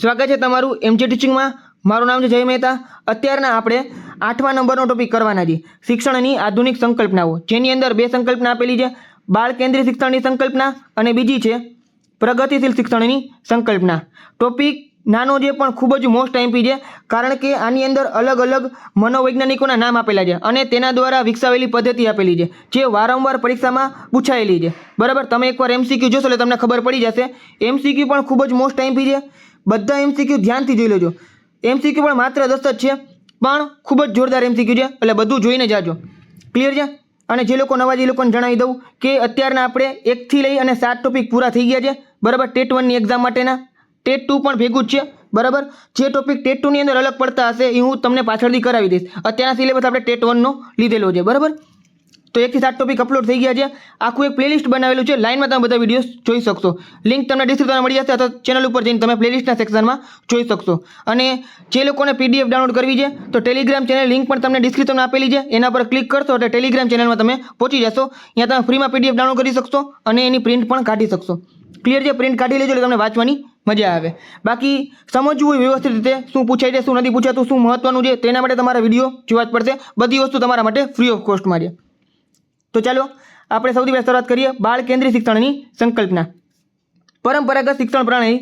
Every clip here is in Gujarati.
સ્વાગત છે તમારું એમજી ટીચિંગમાં મારું નામ છે જય મહેતા. અત્યારના આપણે આઠમા નંબરનો ટોપિક કરવાના છીએ શિક્ષણની આધુનિક સંકલ્પનાઓ. જેની અંદર બે સંકલ્પના આપેલી છે. બાળ કેન્દ્રિત શિક્ષણની સંકલ્પના અને બીજી છે પ્રગતિશીલ શિક્ષણની સંકલ્પના. ટોપિક નાનો જે પણ ખૂબ જ મોસ્ટ એમપી છે. કારણ કે આની અંદર અલગ અલગ મનોવૈજ્ઞાનિકોના નામ આપેલા છે અને તેના દ્વારા વિકસાવેલી પદ્ધતિ આપેલી છે, જે વારંવાર પરીક્ષામાં પૂછાયેલી છે. બરાબર? તમે એકવાર એમસીક્યુ જોશો એટલે તમને ખબર પડી જશે. એમસીક્યુ પણ ખૂબ જ મોસ્ટ એમપી છે. બધા એમસીક્યુ ધ્યાનથી જોઈ લેજો. એમસીક્યુ પણ માત્ર દસ જ છે, પણ ખૂબ જ જોરદાર એમસીક્યુ છે, એટલે બધું જોઈને જાજો. ક્લિયર છે? અને જે લોકો નવા જે લોકોને જણાવી દઉં કે અત્યારના આપણે એકથી લઈ અને સાત ટોપિક પૂરા થઈ ગયા છે, બરાબર? ટેટ વનની એક્ઝામ માટેના. ટેટ ટુ પણ ભેગું જ છે, બરાબર? જે ટોપિક ટેટ ટુની અંદર અલગ પડતા હશે એ હું તમને પાછળથી કરાવી દઈશ. અત્યારના સિલેબસ આપણે ટેટ વનનો લીધેલો છે, બરાબર? તો એકથી સાત ટોપિક અપલોડ થઈ ગયા છે. આખું એક પ્લેલિસ્ટ બનાવેલું છે. લાઇનમાં તમે બધા વીડિયો જોઈ શકશો. લિંક તમને ડિસ્ક્રિપ્શનમાં મળી જશે અથવા ચેનલ ઉપર જઈને તમે પ્લેલિસ્ટના સેક્શનમાં જોઈ શકશો. અને જે લોકોને પીડીએફ ડાઉનલોડ કરવી છે, તો ટેલિગ્રામ ચેનલ લિંક પણ તમને ડિસ્ક્રિપ્શનમાં આપેલી છે. એના પર ક્લિક કરશો એટલે ટેલિગ્રામ ચેનલમાં તમે પહોંચી જશો. ત્યાં તમે ફ્રીમાં પીડીએફ ડાઉનલોડ કરી શકશો અને એની પ્રિન્ટ પણ કાઢી શકશો. ક્લિયર છે? પ્રિન્ટ કાઢી લેજો એટલે તમને વાંચવાની મજા આવે. બાકી સમજવું હોય વ્યવસ્થિત રીતે શું પૂછાય છે, શું નથી પૂછાતું શું મહત્વનું છે, તેના માટે તમારા વીડિયો જોવા જ પડશે. બધી વસ્તુ તમારા માટે ફ્રી ઓફ કોસ્ટમાં છે. તો ચાલો આપણે સૌથી પહેલાં શરૂઆત કરીએ બાળ કેન્દ્રિત શિક્ષણની સંકલ્પના. પરંપરાગત શિક્ષણ પ્રણાલી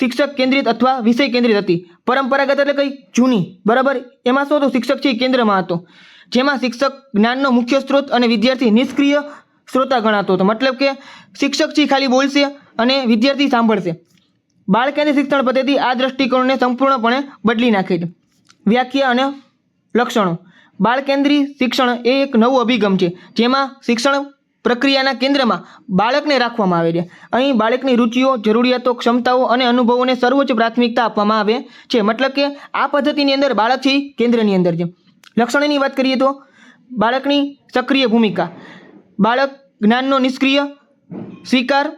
શિક્ષક કેન્દ્રિત અથવા વિષય કેન્દ્રિત હતી. પરંપરાગત એટલે કઈ? જૂની. બરાબર? એમાં શું હતું? શિક્ષક છે કેન્દ્રમાં હતો. જેમાં શિક્ષક જ્ઞાનનો મુખ્ય સ્ત્રોત અને વિદ્યાર્થી નિષ્ક્રિય શ્રોતા ગણાતો હતો. મતલબ કે શિક્ષક છે ખાલી બોલશે અને વિદ્યાર્થી સાંભળશે. બાળ કેન્દ્રિત શિક્ષણ પદ્ધતિ આ દ્રષ્ટિકોણને સંપૂર્ણપણે બદલી નાખે છે. વ્યાખ્યા અને લક્ષણો. બાળ કેન્દ્રી શિક્ષણ એ એક નવો અભિગમ છે, જેમાં શિક્ષણ પ્રક્રિયાના કેન્દ્રમાં બાળકને રાખવામાં આવે છે. અહીં બાળકની રુચિઓ, જરૂરિયાતો, ક્ષમતાઓ અને અનુભવોને સર્વોચ્ચ પ્રાથમિકતા આપવામાં આવે છે. મતલબ કે આ પદ્ધતિની અંદર બાળક છે કેન્દ્રની અંદર છે. લક્ષણોની વાત કરીએ તો, બાળકની સક્રિય ભૂમિકા. બાળક જ્ઞાનનો નિષ્ક્રિય સ્વીકાર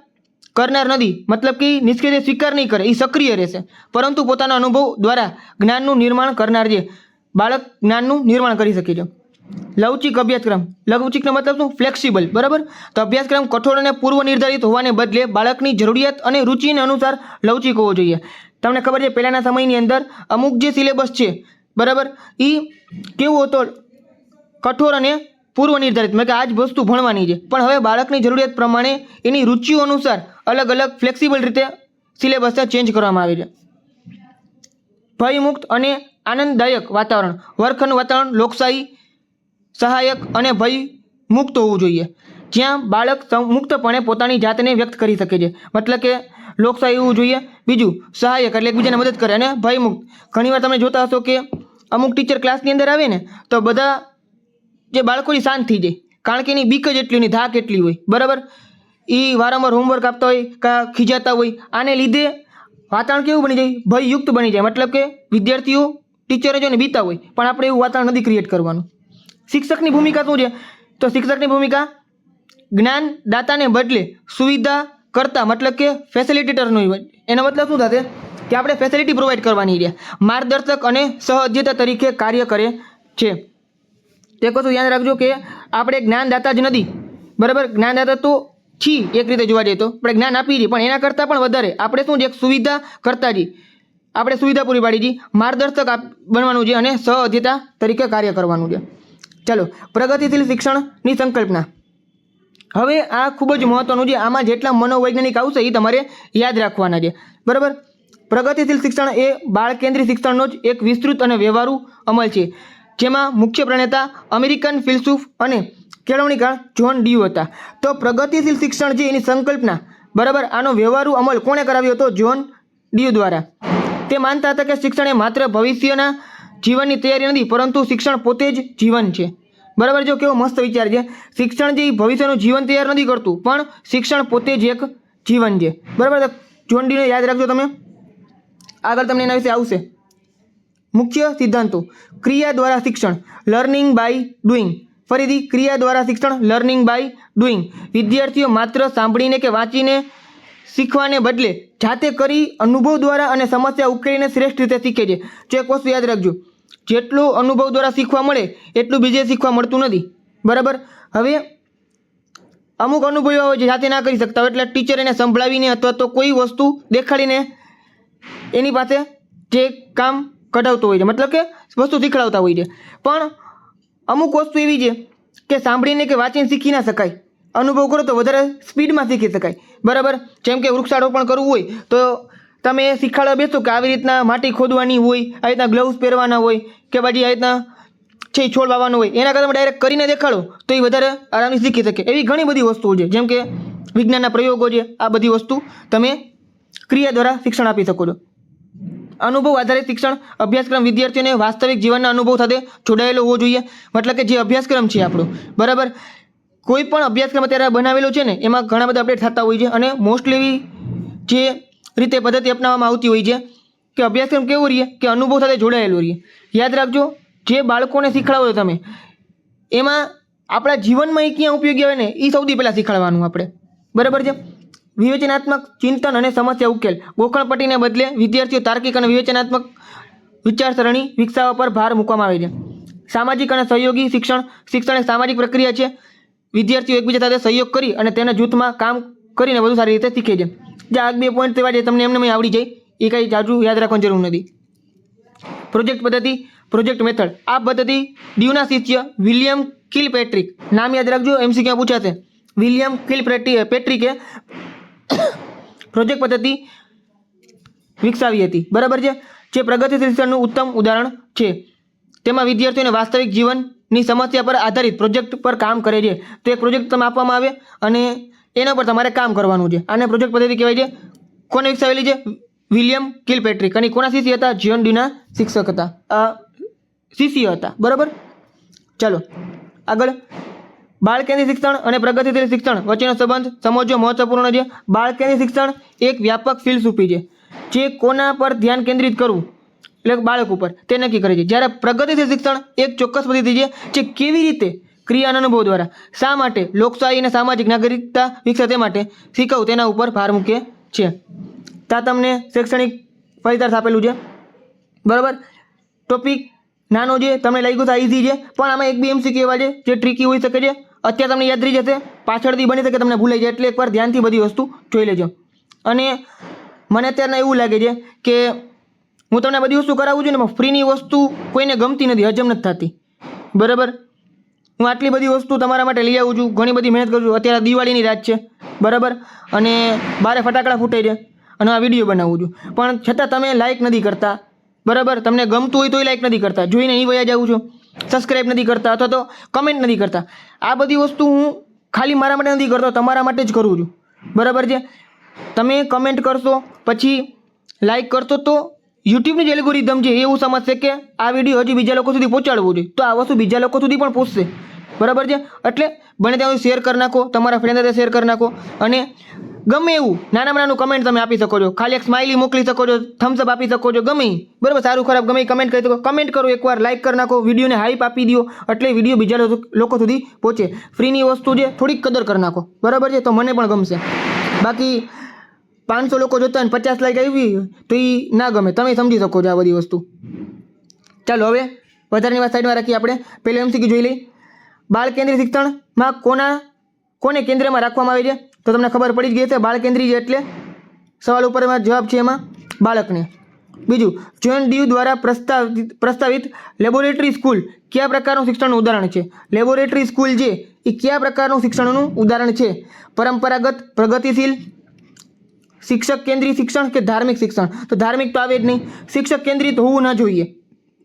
કરનાર નથી. મતલબ કે નિષ્ક્રિય સ્વીકાર નહીં કરે, એ સક્રિય રહેશે. પરંતુ પોતાના અનુભવ દ્વારા જ્ઞાનનું નિર્માણ કરનાર છે. બાળક જ્ઞાનનું નિર્માણ કરી શકે છે. લવચિક અભ્યાસક્રમ. લવચિકનો મતલબ શું? ફ્લેક્સિબલ. બરાબર? તો અભ્યાસક્રમ કઠોર અને પૂર્વ નિર્ધારિત હોવાને બદલે બાળકની જરૂરિયાત અને રુચિને અનુસાર લવચિક હોવો જોઈએ. તમને ખબર છે, પહેલાંના સમયની અંદર અમુક જે સિલેબસ છે, બરાબર? એ કેવો હતો? કઠોર અને પૂર્વ નિર્ધારિત મેં કે આ જ વસ્તુ ભણવાની છે. પણ હવે બાળકની જરૂરિયાત પ્રમાણે એની રુચિઓ અનુસાર અલગ અલગ ફ્લેક્સિબલ રીતે સિલેબસને ચેન્જ કરવામાં આવે છે. ભયમુક્ત અને આનંદદાયક વાતાવરણ. વર્ગખંડ વાતાવરણ, લોકશાહી, સહાયક અને ભય મુક્ત હોવું જોઈએ. જ્યાં બાળક મુક્તપણે પોતાની જાતને વ્યક્ત કરી શકે છે. મતલબ કે લોકશાહી હોવું જોઈએ, બીજું સહાયક એટલે એકબીજાને મદદ કરે અને ભયમુક્ત. ઘણીવાર તમે જોતા હશો કે અમુક ટીચર ક્લાસની અંદર આવે ને, તો બધા જે બાળકોની શાંત થઈ જાય. કારણ કે એની બીક જ એટલી નહીં ધાક એટલી હોય. બરાબર? એ વારંવાર હોમવર્ક આપતા હોય, કાં ખીજાતા હોય. આને લીધે વાતાવરણ કેવું બની જાય? ભયયુક્ત બની જાય. મતલબ કે વિદ્યાર્થીઓ ટીચરે જોઈને બીતા હોય, પણ આપણે એવું વાતાવરણ નથી ક્રિએટ કરવાનું. શિક્ષકની ભૂમિકા શું છે? તો શિક્ષકની ભૂમિકા જ્ઞાન દાતાને બદલે સુવિધા કરતા, મતલબ કે ફેસિલિટેટરનું એનો મતલબ શું થશે? કે આપણે ફેસિલિટી પ્રોવાઈડ કરવાની છે. માર્ગદર્શક અને સહઅધ્યતા તરીકે કાર્ય કરે છે. તે કશું યાદ રાખજો કે આપણે જ્ઞાનદાતા જ નથી. બરાબર? જ્ઞાનદાતા તો છી એક રીતે જોવા જઈએ તો. આપણે જ્ઞાન આપી છીએ, પણ એના કરતાં પણ વધારે. આપણે શું છે? સુવિધા કરતા છીએ. આપણે સુવિધા પૂરી પાડી છીએ માર્ગદર્શક બનવાનું છે અને સહ અધ્યતા તરીકે કાર્ય કરવાનું છે. ચાલો, પ્રગતિશીલ શિક્ષણની સંકલ્પના. હવે આ ખૂબ જ મહત્વનું છે, આમાં જેટલા મનોવૈજ્ઞાનિક આવશે એ તમારે યાદ રાખવાના છે. બરાબર? પ્રગતિશીલ શિક્ષણ એ બાળ કેન્દ્રિત શિક્ષણનો જ એક વિસ્તૃત અને વ્યવહારુ અમલ છે. જેમાં મુખ્ય પ્રણેતા અમેરિકન ફિલસૂફ અને કેળવણીકાર જ્હોન ડ્યુ હતા. તો પ્રગતિશીલ શિક્ષણ છે એની સંકલ્પના. બરાબર? આનો વ્યવહારુ અમલ કોણે કરાવ્યો હતો? જ્હોન ડ્યુ દ્વારા. તે માનતા હતા કે શિક્ષણ એ માત્ર ભવિષ્યના જીવનની તૈયારી નથી, પરંતુ શિક્ષણ પોતે જ જીવન છે. બરાબર જો કેવો મસ્ત વિચાર છે. શિક્ષણ જે ભવિષ્યનું જીવન તૈયાર નથી કરતું, પણ શિક્ષણ પોતે જ એક જીવન છે. બરાબર જ્હોન યાદ રાખજો તમે. આગળ તમને એના વિશે આવશે. મુખ્ય સિદ્ધાંતો. ક્રિયા દ્વારા શિક્ષણ, લર્નિંગ બાય ડુઈંગ. ફરીથી, ક્રિયા દ્વારા શિક્ષણ, લર્નિંગ બાય ડુઈંગ. વિદ્યાર્થીઓ માત્ર સાંભળીને કે વાંચીને શીખવાને બદલે જાતે કરી અનુભવ દ્વારા અને સમસ્યા ઉકેલીને શ્રેષ્ઠ રીતે શીખે છે. જો એક વસ્તુ યાદ રાખજો. જેટલું અનુભવ દ્વારા શીખવા મળે, એટલું બીજે શીખવા મળતું નથી. બરાબર? હવે અમુક અનુભવો હોય છે જાતે ના કરી શકતા હોય, એટલે ટીચર એને સંભળાવીને અથવા તો કોઈ વસ્તુ દેખાડીને એની પાસે જે કામ કઢાવતો હોય છે. મતલબ કે વસ્તુ શીખડાવતા હોય છે. પણ અમુક વસ્તુ એવી છે કે સાંભળીને કે વાંચીને શીખી ના શકાય. અનુભવ કરો તો વધારે સ્પીડમાં શીખી શકાય. બરાબર? જેમ કે વૃક્ષારોપણ કરવું હોય, તો તમે શીખવાડવા બેસો કે આવી રીતના માટી ખોદવાની હોય, આવી રીતના ગ્લવ્સ પહેરવાના હોય, કે પછી આવી રીતના છે છોડ વાવવાનું હોય, એના કરતાં ડાયરેક્ટ કરીને દેખાડો, તો એ વધારે આરામથી શીખી શકે. એવી ઘણી બધી વસ્તુઓ છે, જેમ કે વિજ્ઞાનના પ્રયોગો છે, આ બધી વસ્તુ તમે ક્રિયા દ્વારા શિક્ષણ આપી શકો છો. અનુભવ આધારિત શિક્ષણ અભ્યાસક્રમ વિદ્યાર્થીઓને વાસ્તવિક જીવનના અનુભવ સાથે જોડાયેલો હોવો જોઈએ, મતલબ કે જે અભ્યાસક્રમ છે આપણો. બરાબર? કોઈ પણ અભ્યાસક્રમ અત્યારે બનાવેલો છે ને, એમાં ઘણા બધા અપડેટ થતા હોય છે અને મોસ્ટલી જે રીતે પદ્ધતિ અપનાવવામાં આવતી હોય છે કે અભ્યાસક્રમ કેવો રહીએ, કે અનુભવ સાથે જોડાયેલો રહીએ. યાદ રાખજો, જે બાળકોને શીખવાડો તમે, એમાં આપણા જીવનમાં એ ક્યાં ઉપયોગી આવે ને એ સૌથી પહેલાં શીખવાડવાનું આપણે. બરાબર છે? વિવેચનાત્મક ચિંતન અને સમસ્યા ઉકેલ. ગોખણપટ્ટીને બદલે વિદ્યાર્થીઓ તાર્કિક અને વિવેચનાત્મક વિચારસરણી વિકસાવવા પર ભાર મૂકવામાં આવે છે. સામાજિક અને સહયોગી શિક્ષણ શિક્ષણ એક સામાજિક પ્રક્રિયા છે. વિદ્યાર્થીઓ એકબીજા સાથે સહયોગ કરી અને તેના જૂથમાં કામ કરીને વધુ સારી રીતે શીખે છે. જે આ બે પોઈન્ટ તેવા છે તમને એમને આવડી જાય. એ કંઈ જાજુ યાદ રાખવાની જરૂર નથી. પ્રોજેક્ટ પદ્ધતિ પ્રોજેક્ટ મેથડ આ પદ્ધતિ દીવના શિષ્ય વિલિયમ કિલ પેટ્રિક નામ યાદ રાખજો એમસીક્યુ પૂછાશે. વિલિયમ કિલ પેટ્રિકે પ્રોજેક્ટ પદ્ધતિ વિકસાવી હતી. બરાબર છે? જે પ્રગતિશીલ શિક્ષણનું ઉત્તમ ઉદાહરણ છે. તેમાં વિદ્યાર્થીઓને વાસ્તવિક જીવનની સમસ્યા પર આધારિત પ્રોજેક્ટ પર કામ કરે છે. તો એક પ્રોજેક્ટ તમે આપવામાં આવે અને એના પર તમારે કામ કરવાનું છે. આને પ્રોજેક્ટ પદ્ધતિ કહેવાય છે. કોને વિકસાવેલી છે? વિલિયમ કિલ પેટ્રિક અને કોના શિષ્ય હતા? જીવન ડ્યુના શિક્ષક હતા. શિષ્ય હતા. બરાબર? ચાલો. આગળ. બાળ કેન્દ્રિત શિક્ષણ અને પ્રગતિશીલ શિક્ષણ વચ્ચેનો સંબંધ સમજવો મહત્વપૂર્ણ છે. બાળ કેન્દ્રિત શિક્ષણ એક વ્યાપક ફિલસૂફી છે. જે કોના પર ધ્યાન કેન્દ્રિત કરવું? એટલે બાળક ઉપર તે નક્કી કરે છે. જ્યારે પ્રગતિશીલ શિક્ષણ એક ચોક્કસ પદ્ધતિ છે જે કેવી રીતે ક્રિયા અને અનુભવ દ્વારા શા માટે લોકશાહી અને સામાજિક નાગરિકતા વિકસે તે માટે શીખવું તેના ઉપર ભાર મૂકે છે. ત્યાં તમને શૈક્ષણિક ફલિતાર્થ આપેલું છે. બરાબર? ટોપિક નાનો છે, તમને લાગ્યું તો ઇઝી છે, પણ આમાં એક બી એમસીક્યુ એવા છે જે ટ્રીકી હોઈ શકે છે. અત્યારે તમને યાદ રહી જશે, પાછળથી બની શકે તમને ભૂલાઈ જાય, એટલે એકવાર ધ્યાનથી બધી વસ્તુ જોઈ લેજો. અને મને અત્યારના એવું લાગે છે કે હું તમને બધી વસ્તુ કરાવું છું ને ફ્રીની વસ્તુ કોઈને ગમતી નથી, હજમ નથી થતી. બરાબર? હું આટલી બધી વસ્તુ તમારા માટે લઈ આવું છું, ઘણી બધી મહેનત કરું છું. અત્યારે દિવાળીની રાત છે, બરાબર? અને બારે ફટાકડા ફૂટે છે અને આ વીડિયો બનાવું છું. પણ છતાં તમે લાઇક નથી કરતા, બરાબર? તમને ગમતું હોય તોય લાઇક નથી કરતા. જોઈને અહીં વયા જાઉં છું. સબસ્ક્રાઈબ નથી કરતા અથવા તો કમેન્ટ નથી કરતા. આ બધી વસ્તુ હું ખાલી મારા માટે નથી કરતો, તમારા માટે જ કરું છું. બરાબર છે? તમે કમેન્ટ કરશો, પછી લાઈક કરશો તો યુટ્યુબની જે એલ્ગોરિધમ છે એવું સમજશે કે આ વીડિયો હજી બીજા લોકો સુધી પહોંચાડવું જોઈએ. તો આ વસ્તુ બીજા લોકો સુધી પણ પહોંચશે. બરાબર છે? એટલે બને ત્યાં શેર કરી નાખો, તમારા ફ્રેન્ડ સાથે શેર કરી નાખો અને ગમે એવું નાના નાનું કમેન્ટ તમે આપી શકો છો. ખાલી એક સ્માઇલી મોકલી શકો છો થમ્સઅપ આપી શકો છો, ગમે બરાબર? સારું, ખરાબ, ગમે કમેન્ટ કરી શકો. કમેન્ટ કરો, એકવાર લાઈક કરી નાખો, વિડીયોને હાઈપ આપી દો એટલે વીડિયો બીજા લોકો સુધી પહોંચે. ફ્રીની વસ્તુ છે, થોડીક કદર કરી નાખો. બરાબર છે? તો મને પણ ગમશે. બાકી પાંચસો લોકો જોતા હોય ને પચાસ લાઈક આવી તો એ ના ગમે. તમે સમજી શકો છો આ બધી વસ્તુ. ચાલો હવે વધારેની વાત સાઈડમાં રાખીએ આપણે. પહેલું એમસીક્યુ જોઈ લઈ બાળ કેન્દ્રીય શિક્ષણમાં કોના, કોને કેન્દ્રમાં રાખવામાં આવે છે? તો તમને ખબર પડી જ ગઈ છે બાળ કેન્દ્રીય એટલે સવાલ ઉપર જવાબ છે એમાં બાળકને. બીજું જોન ડીયુ દ્વારા પ્રસ્તાવિત પ્રસ્તાવિત લેબોરેટરી સ્કૂલ કયા પ્રકારનું શિક્ષણનું ઉદાહરણ છે? લેબોરેટરી સ્કૂલ જે, એ કયા પ્રકારનું શિક્ષણનું ઉદાહરણ છે? પરંપરાગત, પ્રગતિશીલ શિક્ષક કેન્દ્રિત શિક્ષણ કે ધાર્મિક શિક્ષણ? તો ધાર્મિક તો આવે જ નહીં. શિક્ષક કેન્દ્રિત હોવું ન જોઈએ.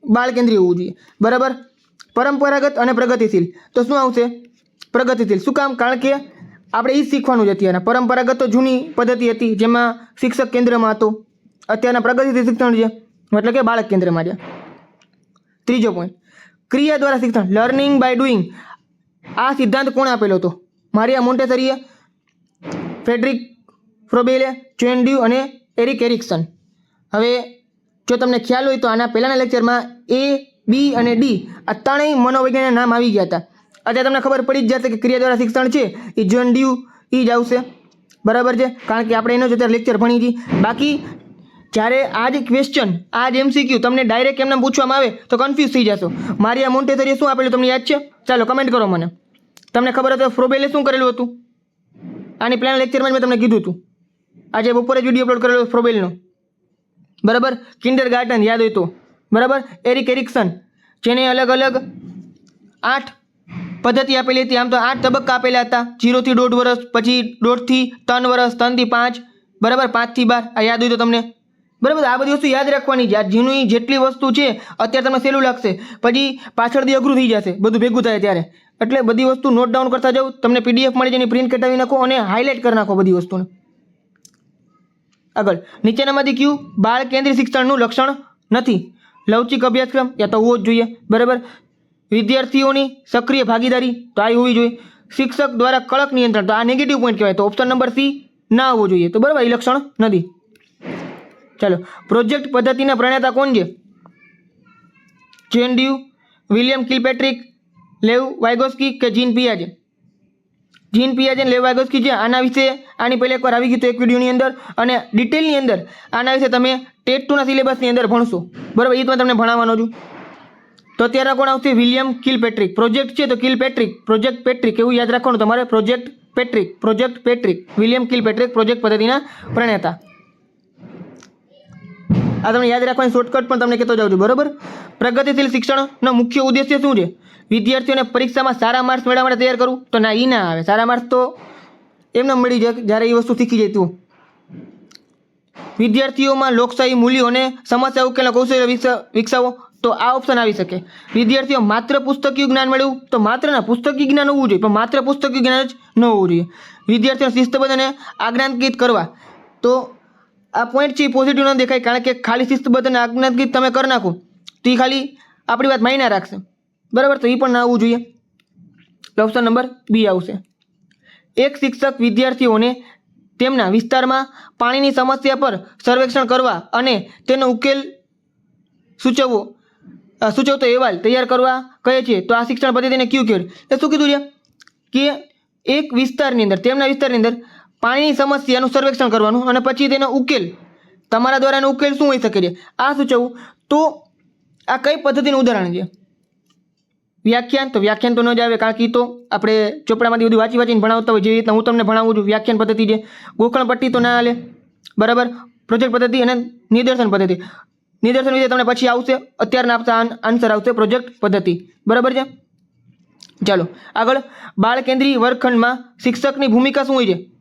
બાળ કેન્દ્રિય હોવું જોઈએ. બરાબર? પરંપરાગત અને પ્રગતિશીલ. તો શું આવશે? પ્રગતિશીલ. શું કામ? કારણ કે આપણે એ જ શીખવાનું છે અત્યારના. પરંપરાગત તો જૂની પદ્ધતિ હતી, જેમાં શિક્ષક કેન્દ્રમાં હતો. અત્યારના પ્રગતિશીલ શિક્ષણ છે. મતલબ કે બાળક કેન્દ્રમાં છે. ત્રીજો પોઈન્ટ ક્રિયા દ્વારા શિક્ષણ. Learning by doing. આ સિદ્ધાંત કોણે આપેલો હતો? મારિયા મોન્ટેસરીએ. ફેડરિક ફ્રોબેલે ચેન્ડ્યુ અને એરિક એરિક્સન. હવે, જો તમને ખ્યાલ હોય તો આના પહેલાંના લેક્ચરમાં એ, બી અને ડી આ ત્રણેય મનોવૈજ્ઞાનિક નામ આવી ગયા હતા. અત્યારે તમને ખબર પડી જ જશે કે ક્રિયા દ્વારા શિક્ષણ છે, એ જોન ડ્યુ એ જ આવશે. બરાબર છે? કારણ કે આપણે એનો જ અત્યારે લેક્ચર ભણી હતી બાકી, જ્યારે આ જ ક્વેશ્ચન આ જ એમસીક્યુ તમને ડાયરેક્ટ એમને પૂછવામાં આવે તો કન્ફ્યુઝ થઈ જશો. મારિયા મોન્ટેસરીએ શું આપેલું તમને યાદ છે? ચાલો કમેન્ટ કરો મને. તમને ખબર હતો ફ્રોબેલે શું કરેલું હતું? આની પ્લાન લેક્ચરમાં જ મેં તમને કીધું હતું. આજે બપોરે જ વીડિયો અપલોડ કરેલો ફ્રોબેલનો બરાબર? કિન્ડર ગાર્ડન યાદ હોય તો. બરાબર? એરિક એરિક્સન જેને અલગ અલગ આઠ પદ્ધતિ આપેલી હતી. આમ તો આઠ તબક્કા આપેલા હતા. જીરોથી દોઢ વર્ષ પછી દોઢથી ત્રણ વર્ષ ત્રણથી પાંચ, બરાબર? પાંચથી બાર. આ યાદ હોય તો તમને. બરાબર? આ બધી વસ્તુ યાદ રાખવાની છે. આ જૂની જેટલી વસ્તુ છે, અત્યારે તમને સહેલું લાગશે. પછી પાછળથી અઘરું થઈ જશે. બધું ભેગું થાય ત્યારે. એટલે બધી વસ્તુ નોટ ડાઉન કરતા જાઓ. તમને પીડીએફ મળી જેની પ્રિન્ટ કઢાવી નાખો અને હાઇલાઇટ કરી નાખો બધી વસ્તુને. આગળ. નીચેનામાંથી કયું? બાળ કેન્દ્રિત શિક્ષણનું લક્ષણ નથી. લવચિક અભ્યાસક્રમ યા તો હોવો જ જોઈએ. બરાબર? વિદ્યાર્થીઓની સક્રિય ભાગીદારી તો આ હોવી જોઈએ. શિક્ષક દ્વારા કડક નિયંત્રણ તો આ નેગેટિવ પોઈન્ટ કહેવાય. તો ઓપ્શન નંબર સી ના હોવો જોઈએ. તો બરાબર? એ લક્ષણ નથી. ચાલો. પ્રોજેક્ટ પદ્ધતિના પ્રણેતા કોણ છે? જેન ડ્યુ વિલિયમ કિલપેટ્રિક, લેવ વાયગોસ્કી કે જીન પિયાજે? જીન પિયાજન લેવ કે છે આના વિશે આની પહેલા એકવાર આવી ગયું હતું એક વિડીયોની અંદર અને ડિટેલની અંદર આના વિશે તમે ટેટ ટુના સિલેબસની અંદર ભણશો. બરાબર એ તો તમને ભણાવવાનો છું. તો અત્યારે કોણ આવશે? વિલિયમ કિલ પેટ્રિક પ્રોજેક્ટ છે તો કિલ પેટ્રિક પ્રોજેક્ટ પેટ્રિક, એવું યાદ રાખવાનું તમારે. Project Patrick project Patrick. William Kilpatrick project પદ્ધતિના પ્રણેતા. આ તમને યાદ રાખવાની શોર્ટકટ પણ તમને કહેતો જાઉં છું. બરોબર? પ્રગતિશીલ શિક્ષણનો મુખ્ય ઉદ્દેશ્ય શું છે? વિદ્યાર્થીઓને પરીક્ષામાં સારા માર્ક્સ મેળવવા માટે તૈયાર કરવું. તો ના એ ના આવે. સારા માર્ક્સ તો એમને મળી જાય જ્યારે એ વસ્તુ શીખી જાય તું. વિદ્યાર્થીઓમાં લોકશાહી મૂલ્યો અને સમસ્યા ઉકેલના કૌશલ્ય વિકસ- વિકસાવો. તો આ ઓપ્શન આવી શકે. વિદ્યાર્થીઓ માત્ર પુસ્તકીય જ્ઞાન મેળવું. તો માત્ર ના, પુસ્તકીય જ્ઞાન હોવું જોઈએ, પણ માત્ર પુસ્તકીય જ્ઞાન જ ન હોવું જોઈએ. વિદ્યાર્થીઓ શિસ્તબદ્ધ અને આજ્ઞાંકિત કરવા. તો આ પોઈન્ટ છે એ પોઝિટિવ ન દેખાય કારણ કે ખાલી શિસ્તબદ્ધ અને આજ્ઞાનકિત તમે કરી નાખો. તો એ ખાલી આપણી વાત માયના રાખશે. બરાબર? તો એ પણ ના આવવું જોઈએ. ઓપ્શન નંબર બી આવશે. એક શિક્ષક વિદ્યાર્થીઓને તેમના વિસ્તારમાં પાણીની સમસ્યા પર સર્વેક્ષણ કરવા અને તેનો ઉકેલ સૂચવવો સૂચવતો અહેવાલ તૈયાર કરવા કહે છે. તો આ શિક્ષણ પદ્ધતિને કયું કહેવાય? એ શું કીધું છે કે એક વિસ્તારની અંદર, તેમના વિસ્તારની અંદર પાણીની સમસ્યાનું સર્વેક્ષણ કરવાનું અને પછી તેનો ઉકેલ. તમારા દ્વારા એનો ઉકેલ શું હોઈ શકે છે? આ સૂચવવું તો આ કઈ પદ્ધતિનું ઉદાહરણ છે? વ્યાખ્યાન? તો વ્યાખ્યાન તો ન જ આવે કારણ કે તો આપણે ચોપડામાંથી બધું વાંચી વાંચીને ભણાવતા હોય, જેવી રીતના હું તમને ભણાવું છું, વ્યાખ્યાન પદ્ધતિ છે. ગોખણ પટ્ટી તો ના હાલે. બરાબર? પ્રોજેક્ટ પદ્ધતિ અને નિદર્શન પદ્ધતિ. નિદર્શન વિશે તમને પછી આવશે. અત્યારના આપતા આન્સર આવશે પ્રોજેક્ટ પદ્ધતિ. બરાબર છે? ચાલો. આગળ. બાળ કેન્દ્રીય વર્ગખંડમાં શિક્ષકની ભૂમિકા શું હોય છે?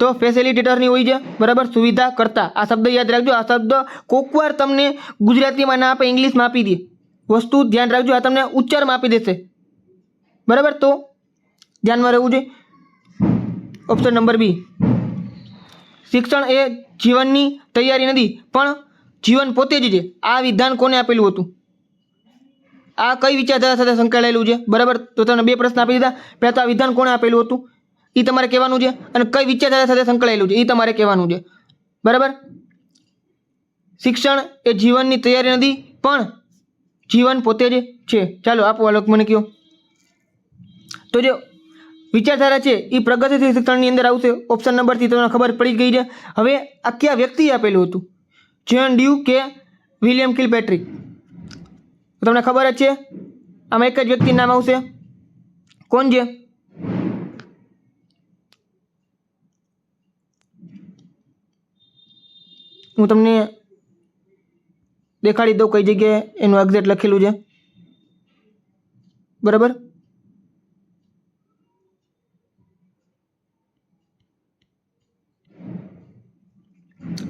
તો ફેસિલિટેટરની હોય છે. બરાબર? સુવિધા કરતા. આ શબ્દ યાદ રાખજો. આ શબ્દ કોકવાર તમને ગુજરાતીમાં ના આપે ઇંગ્લિશમાં આપી દે. વસ્તુ ધ્યાન રાખજો. આ તમને ઉચ્ચારમાં આપી દેશે. બરાબર? તો ધ્યાનમાં રહેવું જોઈએ. ઓપ્શન નંબર બી શિક્ષણ એ જીવનની તૈયારી નથી, પણ જીવન પોતે જ છે. આ વિધાન કોને આપેલું હતું? આ કઈ વિચારધારા સાથે સંકળાયેલું છે? બરાબર? તો તમને બે પ્રશ્ન આપી દીધા. પહેલાં તો આ વિધાન કોણે આપેલું હતું? એ તમારે કહેવાનું છે અને કઈ વિચારધારા સાથે સંકળાયેલું છે એ તમારે કહેવાનું છે. બરાબર? શિક્ષણ એ જીવનની તૈયારી નથી, પણ જીવન પોતે જ છે. ચાલો આપો આલોક મને કહો તો જો, વિચારધારા છે એ પ્રગતિશીલ શિક્ષણની અંદર આવશે. ઓપ્શન નંબરથી તમને ખબર પડી ગઈ છે. હવે આ કયા વ્યક્તિએ આપેલું હતું? જ્યોન ડ્યુ કે વિલિયમ કિલ પેટ્રિક તમને ખબર જ છે, આમાં એક જ વ્યક્તિનું નામ આવશે. કોણ છે? હું તમને દેખાડી દઉં કઈ જગ્યાએ એનું એક્ઝેક્ટ લખેલું છે. બરાબર?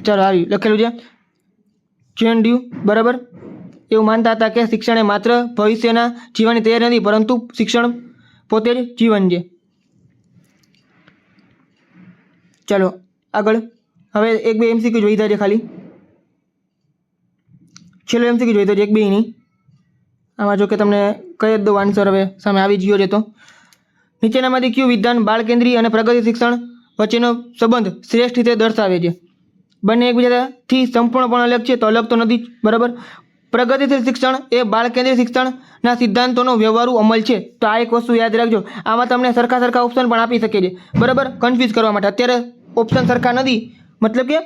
ચાલો આવી લખેલું છે. ચેન ડ્યુ બરાબર? એવું માનતા હતા કે શિક્ષણ એ માત્ર ભવિષ્યના જીવનની તૈયારી નથી, પરંતુ શિક્ષણ પોતે જ જીવન છે. ચાલો આગળ. હવે એક બે એમસીક્યુ જોઈ છે ખાલી. છેલ્લો એમસીક્યુ જોઈ છે એક બે નહીં આમાં જો કે તમને કહી જ દઉં આન્સર હવે, સામે આવી ગયો છે તો. નીચેનામાંથી કયું વિધાન બાળ કેન્દ્રીય અને પ્રગતિ શિક્ષણ વચ્ચેનો સંબંધ શ્રેષ્ઠ રીતે દર્શાવે છે. બંને એકબીજાથી સંપૂર્ણપણે અલગ છે, તો અલગ તો નથી, બરાબર? પ્રગતિશીલ શિક્ષણ એ બાળ કેન્દ્રીય શિક્ષણના સિદ્ધાંતોનો વ્યવહારુ અમલ છે. તો આ એક વસ્તુ યાદ રાખજો, આમાં તમને સરખા સરખા ઓપ્શન પણ આપી શકે છે. બરાબર? કન્ફ્યુઝ કરવા માટે. અત્યારે ઓપ્શન સરખા નથી. મતલબ કે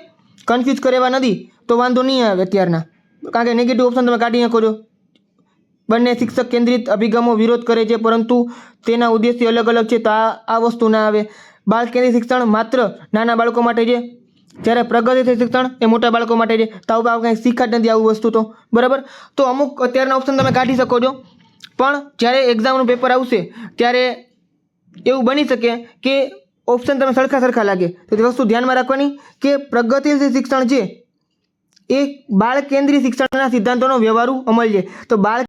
કન્ફ્યુઝ કરેવા નથી, તો વાંધો નહીં આવે અત્યારના. કારણ કે નેગેટિવ ઓપ્શન તમે કાઢી શકો છો. બંને શિક્ષક કેન્દ્રિત અભિગમો વિરોધ કરે છે, પરંતુ તેના ઉદ્દેશ્ય અલગ અલગ છે, તો આ આ વસ્તુ ના આવે. બાળ કેન્દ્રિત શિક્ષણ માત્ર નાના બાળકો માટે છે. જ્યારે પ્રગતિશીલ શિક્ષણ એ મોટા બાળકો માટે છે. તો આવું આપણે કંઈ શીખા જ નથી આવું વસ્તુ તો. બરાબર? તો અમુક અત્યારના ઓપ્શન તમે કાઢી શકો છો. પણ જ્યારે એક્ઝામનું પેપર આવશે, ત્યારે એવું બની શકે કે ઓપ્શન તમે સરખા સરખા લાગે. તો વસ્તુ ધ્યાનમાં રાખવાની કે પ્રગતિશીલ શિક્ષણ છે એ બાળ કેન્દ્રીય શિક્ષણના સિદ્ધાંતોનો વ્યવહારુ અમલ છે. તો બાળ